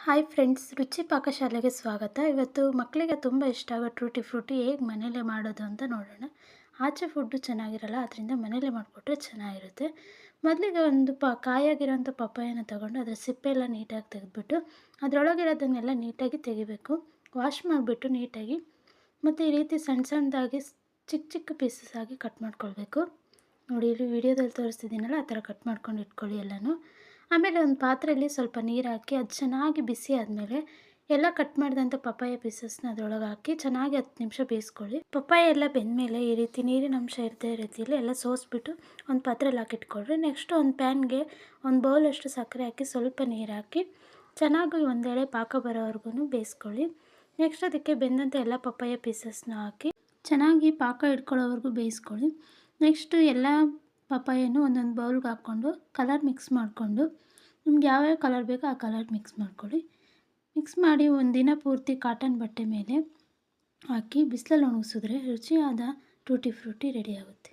Hi friends ರುಚಿ ಪಾಕಶಾಲೆಗೆ ಸ್ವಾಗತ ಇವತ್ತು ಮಕ್ಕಳಿಗೆ ತುಂಬ ಇಷ್ಟ ಆಗೋ ಟ್ರೂಟಿ ಫ್ರೂಟಿ ಹೇಗೆ ಮನೇಲೇ ಮಾಡೋದು ಅಂತ ನೋಡೋಣ ಆಚೆ ಫುಡ್ಡು ಚೆನ್ನಾಗಿರಲ್ಲ ಅದರಿಂದ ಮನೇಲೇ ಮಾಡಿಕೊಟ್ರೆ ಚೆನ್ನಾಗಿರುತ್ತೆ ಮೊದಲಿಗೆ ಒಂದು ಪ ಕಾಯಾಗಿರೋಂಥ ಪಪ್ಪಾಯನ ತೊಗೊಂಡು ಅದರ ಸಿಪ್ಪೆಲ್ಲ ನೀಟಾಗಿ ತೆಗೆದ್ಬಿಟ್ಟು ಅದರೊಳಗಿರೋದನ್ನೆಲ್ಲ ನೀಟಾಗಿ ತೆಗಿಬೇಕು ವಾಶ್ ಮಾಡಿಬಿಟ್ಟು ನೀಟಾಗಿ ಮತ್ತು ಈ ರೀತಿ ಸಣ್ಣ ಸಣ್ಣದಾಗಿ ಚಿಕ್ಕ ಚಿಕ್ಕ ಪೀಸಸ್ ಆಗಿ ಕಟ್ ಮಾಡ್ಕೊಳ್ಬೇಕು ನೋಡಿ ಇಲ್ಲಿ ವಿಡಿಯೋದಲ್ಲಿ ತೋರಿಸ್ತಿದ್ದೀನಲ್ಲ ಆ ಥರ ಕಟ್ ಮಾಡ್ಕೊಂಡು ಇಟ್ಕೊಳ್ಳಿ ಎಲ್ಲನೂ ಆಮೇಲೆ ಒಂದು ಪಾತ್ರೆಯಲ್ಲಿ ಸ್ವಲ್ಪ ನೀರು ಹಾಕಿ ಅದು ಚೆನ್ನಾಗಿ ಬಿಸಿ ಆದಮೇಲೆ ಎಲ್ಲ ಕಟ್ ಮಾಡಿದಂಥ ಪಪ್ಪಾಯ ಪೀಸಸ್ನ ಅದರೊಳಗೆ ಹಾಕಿ ಚೆನ್ನಾಗಿ ಹತ್ತು ನಿಮಿಷ ಬೇಯಿಸ್ಕೊಳ್ಳಿ. ಪಪ್ಪಾಯ ಎಲ್ಲ ಬೆಂದಮೇಲೆ ಈ ರೀತಿ ನೀರಿನ ಅಂಶ ಇರದೇ ರೀತಿಯಲ್ಲಿ ಎಲ್ಲ ಸೋಸ್ಬಿಟ್ಟು ಒಂದು ಪಾತ್ರೆಯಲ್ಲಿ ಹಾಕಿಟ್ಕೊಳ್ರಿ ನೆಕ್ಸ್ಟ್ ಒಂದು ಪ್ಯಾನ್ಗೆ ಒಂದು ಬೌಲಷ್ಟು ಸಕ್ಕರೆ ಹಾಕಿ ಸ್ವಲ್ಪ ನೀರು ಹಾಕಿ ಚೆನ್ನಾಗಿ ಒಂದೆಳೆ ಪಾಕ ಬರೋವರೆಗೂ ಬೇಯಿಸ್ಕೊಳ್ಳಿ. ನೆಕ್ಸ್ಟ್ ಅದಕ್ಕೆ ಬೆಂದಂಥ ಎಲ್ಲ ಪಪ್ಪಾಯ ಪೀಸಸ್ನ ಹಾಕಿ ಚೆನ್ನಾಗಿ ಪಾಕ ಇಟ್ಕೊಳ್ಳೋವರೆಗೂ ಬೇಯಿಸ್ಕೊಳ್ಳಿ. ನೆಕ್ಸ್ಟು ಎಲ್ಲ ಪಪ್ಪಾಯನ್ನು ಒಂದೊಂದು ಬೌಲ್ಗೆ ಹಾಕ್ಕೊಂಡು ಕಲರ್ ಮಿಕ್ಸ್ ಮಾಡಿಕೊಂಡು, ನಿಮ್ಗೆ ಯಾವ್ಯಾವ ಕಲರ್ ಬೇಕೋ ಆ ಕಲರ್ ಮಿಕ್ಸ್ ಮಾಡ್ಕೊಳ್ಳಿ. ಮಿಕ್ಸ್ ಮಾಡಿ ಒಂದಿನ ಪೂರ್ತಿ ಕಾಟನ್ ಬಟ್ಟೆ ಮೇಲೆ ಹಾಕಿ ಬಿಸಿಲಲ್ಲಿ ಒಣಗಿಸಿದ್ರೆ ರುಚಿಯಾದ ಟೂಟಿ ಫ್ರೂಟಿ ರೆಡಿ ಆಗುತ್ತೆ.